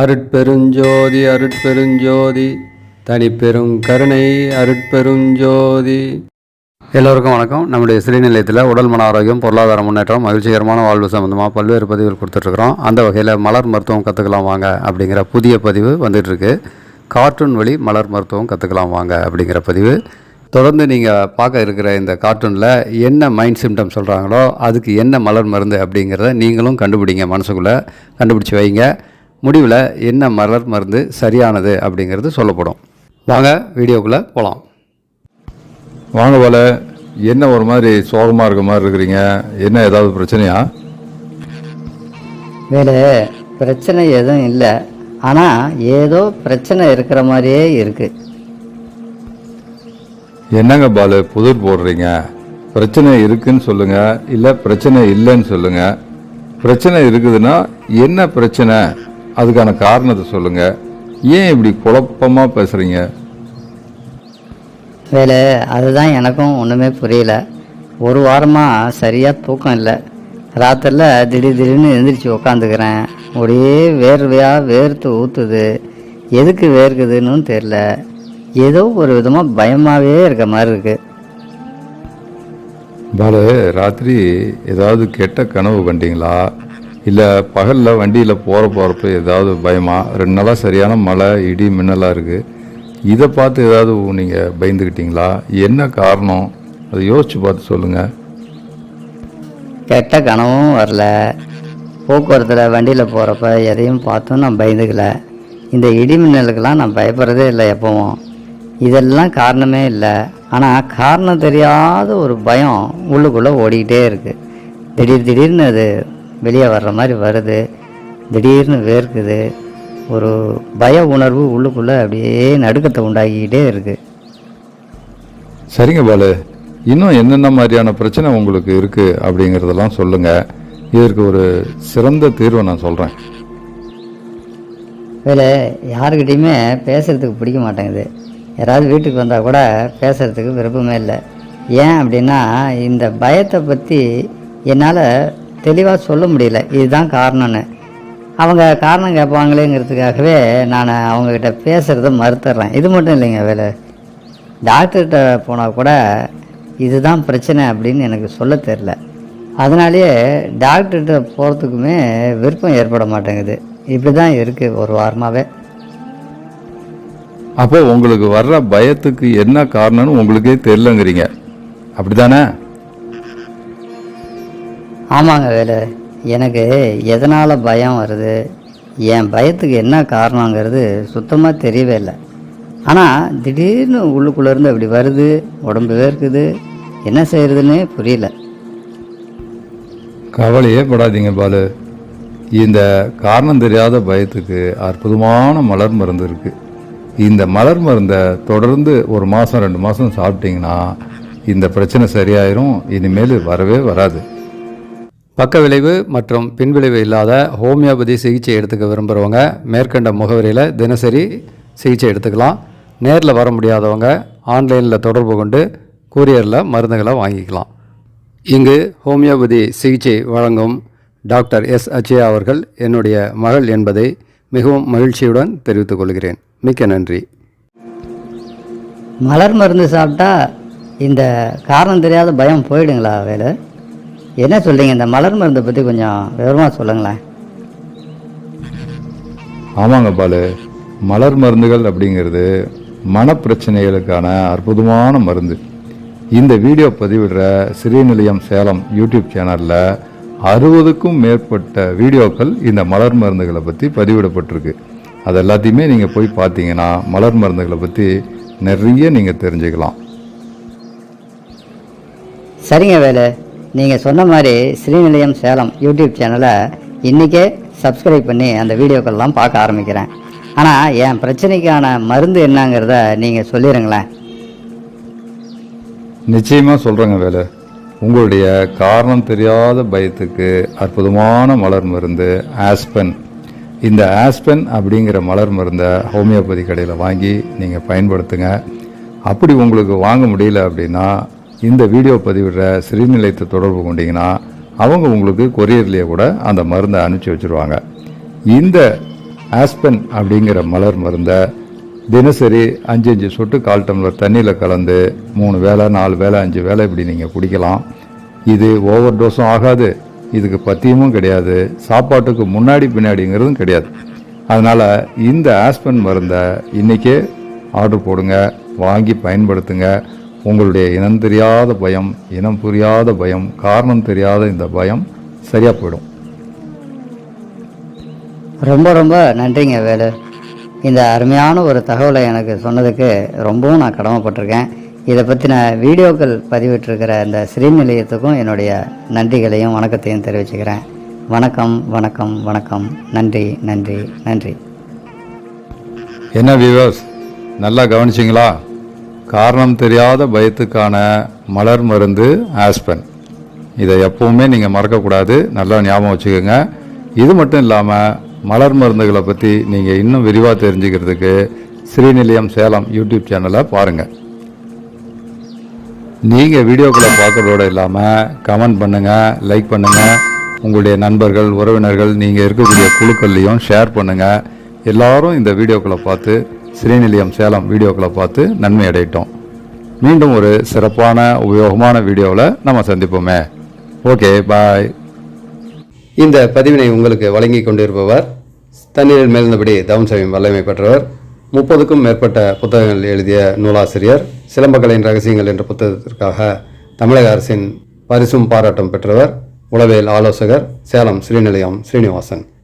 அருட்பெருஞ்சோதி அருட்பெருஞ்சோதி தனிப்பெரும் கருணை அருட்பெருஞ்சோதி. எல்லோருக்கும் வணக்கம். நம்முடைய சிறுநிலையத்தில் உடல் மன ஆரோக்கியம் பொருளாதார முன்னேற்றம் மகிழ்ச்சிகரமான வாழ்வு சம்மந்தமாக பல்வேறு பதிவுகள் கொடுத்துட்ருக்குறோம். அந்த வகையில் மலர் மருத்துவம் கற்றுக்கலாம் வாங்க அப்படிங்கிற புதிய பதிவு வந்துட்டுருக்கு கார்ட்டூன் வழி மலர் மருத்துவம் கற்றுக்கலாம் வாங்க அப்படிங்கிற பதிவு. தொடர்ந்து நீங்கள் பார்க்க இருக்கிற இந்த கார்ட்டூனில் என்ன மைண்ட் சிம்டம் சொல்கிறாங்களோ அதுக்கு என்ன மலர் மருந்து அப்படிங்கிறத நீங்களும் கண்டுபிடிங்க மனசுக்குள்ளே. கண்டுபிடிச்சி வைங்க. முடிவில் என்ன மலர் மருந்து சரியானது அப்படிங்கிறது சொல்லப்படும். வாங்க வீடியோக்குள்ளே போகலாம் வாங்க போல என்ன ஒரு மாதிரி சோகமாக இருக்க மாதிரி இருக்கிறீங்க? என்ன ஏதாவது பிரச்சனையா? வேலு பிரச்சனை எதுவும் இல்லை. ஆனால் ஏதோ பிரச்சனை இருக்கிற மாதிரியே இருக்கு. என்னங்க பாலு புதிர் போடுறீங்க? பிரச்சனை இருக்குன்னு சொல்லுங்க இல்லை பிரச்சனை இல்லைன்னு சொல்லுங்க. பிரச்சனை இருக்குதுன்னா என்ன பிரச்சனை? அதுக்கான காரணத்தை சொல்லுங்க. ஏன் இப்படி குழப்பமா பேசுறீங்க? வேலு அதுதான் எனக்கும் ஒன்றுமே புரியல. ஒரு வாரமாக சரியாக தூக்கம் இல்லை. ராத்திரில திடீர் திடீர்னு எந்திரிச்சு உக்காந்துக்கிறேன். ஒரே வேர்வையாக வேர்த்து ஊற்றுது எதுக்கு வேர்க்குதுன்னு தெரில ஏதோ ஒரு விதமாக பயமாகவே இருக்க மாதிரி இருக்குது பாலு ராத்திரி ஏதாவது கெட்ட கனவு கண்டீங்களா? இல்லை பகலில் வண்டியில் போகிற போகிறப்ப ஏதாவது பயமா? ரெண்டு நாளாக சரியான மழை இடி மின்னலாக இருக்குது இதை பார்த்து ஏதாவது நீங்கள் பயந்துக்கிட்டீங்களா என்ன காரணம்? அதை யோசித்து பார்த்து சொல்லுங்கள் கெட்ட கனவும் வரல. போக்குவரத்தில் வண்டியில் போகிறப்ப எதையும் பார்த்தும் நான் பயந்துக்கல. இந்த இடி மின்னலுக்கெல்லாம் நான் பயப்படுறதே இல்லை எப்பவும். இதெல்லாம் காரணமே இல்லை. ஆனால் காரணம் தெரியாத ஒரு பயம் உள்ளுக்குள்ளே ஓடிக்கிட்டே இருக்குது திடீர் திடீர்னு அது வெளியே வர்ற மாதிரி வருது. திடீர்னு வேர்க்குது. ஒரு பய உணர்வு உள்ளுக்குள்ளே அப்படியே நடுக்கத்தை உண்டாக்கிக்கிட்டே இருக்குது சரிங்க பாலு. இன்னும் என்னென்ன மாதிரியான பிரச்சனை உங்களுக்கு இருக்குது அப்படிங்கிறதெல்லாம் சொல்லுங்கள் இதற்கு ஒரு சிறந்த தீர்வை நான் சொல்கிறேன் வேலை யாருக்கிட்டேயுமே பேசுகிறதுக்கு பிடிக்க மாட்டேங்குது. யாராவது வீட்டுக்கு வந்தால் கூட பேசுகிறதுக்கு விருப்பமே இல்லை. ஏன் அப்படின்னா இந்த பயத்தை பற்றி என்னால் தெளிவாக சொல்ல முடியல. இதுதான் காரணம்னு. அவங்க காரணம் கேட்பாங்களேங்கிறதுக்காகவே நான் அவங்கக்கிட்ட பேசுகிறத மறுத்துடுறேன் இது மட்டும் இல்லைங்க வேலை. டாக்டர்கிட்ட போனால் கூட இதுதான் பிரச்சனை அப்படின்னு எனக்கு சொல்ல தெரில அதனாலேயே டாக்டர்கிட்ட போகிறதுக்குமே விருப்பம் ஏற்பட மாட்டேங்குது. இப்படி தான் இருக்குது ஒரு வாரமாகவே அப்போ உங்களுக்கு வர்ற பயத்துக்கு என்ன காரணம்னு உங்களுக்கே தெரிலங்கிறீங்க அப்படிதானே ஆமாங்க வேலு. எனக்கு எதனால் பயம் வருது? என் பயத்துக்கு என்ன காரணங்கிறது சுத்தமாக தெரியவே இல்லை. ஆனால் திடீர்னு உள்ளுக்குள்ளேருந்து அப்படி வருது உடம்பு வேர்க்குது என்ன செய்யறதுன்னே புரியல. கவலையே படாதீங்க பாலு. இந்த காரணம் தெரியாத பயத்துக்கு அற்புதமான மலர் மருந்து இருக்குது இந்த மலர் மருந்தை தொடர்ந்து ஒரு மாதம் ரெண்டு மாதம் சாப்பிட்டீங்கன்னா இந்த பிரச்சனை சரியாயிரும் இனிமேல் வரவே வராது. பக்க விளைவு மற்றும் பின்விளைவு இல்லாத ஹோமியோபதி சிகிச்சை எடுத்துக்க விரும்புகிறவங்க மேற்கண்ட முகவரியில் தினசரி சிகிச்சை எடுத்துக்கலாம். நேரில் வர முடியாதவங்க ஆன்லைனில் தொடர்பு கொண்டு கூரியரில் மருந்துகளை வாங்கிக்கலாம். இங்கு ஹோமியோபதி சிகிச்சை வழங்கும் டாக்டர் எஸ் அச்சயா அவர்கள் என்னுடைய மகள் என்பதை மிகவும் மகிழ்ச்சியுடன் தெரிவித்துக் கொள்கிறேன். மிக்க நன்றி. மலர் மருந்து சாப்பிட்டா இந்த காரணம் தெரியாத பயம் போயிடுங்களா வேலை? என்ன சொல்றீங்க? இந்த மலர் மருந்தை பற்றி கொஞ்சம் விவரமாக சொல்லுங்களேன். ஆமாங்க பாலு. மலர் மருந்துகள் அப்படிங்கிறது மனப்பிரச்சனைகளுக்கான அற்புதமான மருந்து. இந்த வீடியோ பதிவிடுற சிறுநிலையம் சேலம் யூடியூப் சேனலில் அறுபதுக்கும் மேற்பட்ட வீடியோக்கள் இந்த மலர் மருந்துகளை பற்றி பதிவிடப்பட்டிருக்கு. அது எல்லாத்தையுமே நீங்கள் போய் பார்த்தீங்கன்னா மலர் மருந்துகளை பற்றி நிறைய நீங்கள் தெரிஞ்சுக்கலாம். சரிங்க வேலு. நீங்கள் சொன்ன மாதிரி ஸ்ரீநிலையம் சேலம் யூடியூப் சேனலை இன்றைக்கே சப்ஸ்கிரைப் பண்ணி அந்த வீடியோக்கள்லாம் பார்க்க ஆரம்பிக்கிறேன். ஆனால் என் பிரச்சனைக்கான மருந்து என்னங்கிறத நீங்கள் சொல்லிடுங்களேன் நிச்சயமாக சொல்கிறேங்க வேலை. உங்களுடைய காரணம் தெரியாத பயத்துக்கு அற்புதமான மலர் மருந்து ஆஸ்பென். இந்த ஆஸ்பென் அப்படிங்கிற மலர் மருந்தை ஹோமியோபதி கடையில் வாங்கி நீங்கள் பயன்படுத்துங்க. அப்படி உங்களுக்கு வாங்க முடியல அப்படின்னா இந்த வீடியோ பதிவிடுற சிறுநிலையத்தை தொடர்பு கொண்டீங்கன்னா அவங்க உங்களுக்கு கொரியர்லேயே கூட அந்த மருந்தை அனுப்பிச்சி வச்சுருவாங்க. இந்த ஆஸ்பென் அப்படிங்கிற மலர் மருந்தை தினசரி அஞ்சு அஞ்சு சொட்டு கால் டம்ளர் தண்ணியில் கலந்து மூணு வேளை நாலு வேளை அஞ்சு வேளை இப்படி நீங்கள் குடிக்கலாம். இது ஓவர் டோஸும் ஆகாது. இதுக்கு பத்தியமும் கிடையாது. சாப்பாட்டுக்கு முன்னாடி பின்னாடிங்கிறதும் கிடையாது. அதனால் இந்த ஆஸ்பென் மருந்தை இன்றைக்கே ஆர்டர் போடுங்க வாங்கி பயன்படுத்துங்க. உங்களுடைய இனம் தெரியாத பயம் இனம் புரியாத பயம் காரணம் தெரியாத இந்த பயம் சரியாக போயிடும். ரொம்ப ரொம்ப நன்றிங்க வேலு. இந்த அருமையான ஒரு தகவலை எனக்கு சொன்னதுக்கு ரொம்பவும் நான் கடமைப்பட்டிருக்கேன். இதை பற்றின வீடியோக்கள் பதிவிட்டிருக்கிற இந்த ஸ்ரீநிலையத்துக்கும் என்னுடைய நன்றிகளையும் வணக்கத்தையும் தெரிவிச்சுக்கிறேன். வணக்கம் வணக்கம் வணக்கம். நன்றி நன்றி நன்றி. என்ன வியூவர்ஸ் நல்லா கவனிச்சிங்களா? காரணம் தெரியாத பயத்துக்கான மலர் மருந்து ஆஸ்பன். இதை எப்பவுமே நீங்கள் மறக்கக்கூடாது. நல்லா ஞாபகம் வச்சுக்கோங்க. இது மட்டும் இல்லாமல் மலர் மருந்துகளை பற்றி நீங்கள் இன்னும் விரிவாக தெரிஞ்சுக்கிறதுக்கு ஸ்ரீநிலையம் சேலம் யூடியூப் சேனலை பாருங்கள் நீங்கள் வீடியோக்களை பார்க்குறதோட இல்லாமல் கமெண்ட் பண்ணுங்கள் லைக் பண்ணுங்கள் உங்களுடைய நண்பர்கள் உறவினர்கள் நீங்கள் இருக்கக்கூடிய குழுக்கள்லையும் ஷேர் பண்ணுங்கள் எல்லாரும் இந்த வீடியோக்களை பார்த்து ஸ்ரீநிலையம் சேலம் வீடியோக்களை பார்த்து நன்மை அடையிட்டோம். மீண்டும் ஒரு சிறப்பான உபயோகமான வீடியோவில் நம்ம சந்திப்போமே. Okay bye. இந்த பதிவினை உங்களுக்கு வழங்கி கொண்டிருப்பவர் தண்ணீரில் மேல்ந்தபடி தவம் வல்லமை பெற்றவர். முப்பதுக்கும் மேற்பட்ட புத்தகங்கள் எழுதிய நூலாசிரியர் சிலம்பக்கலையின் ரகசியங்கள் என்ற புத்தகத்திற்காக தமிழக அரசின் பரிசும் பாராட்டும் பெற்றவர் உளவியல் ஆலோசகர் சேலம் ஸ்ரீநிலையம் ஸ்ரீனிவாசன்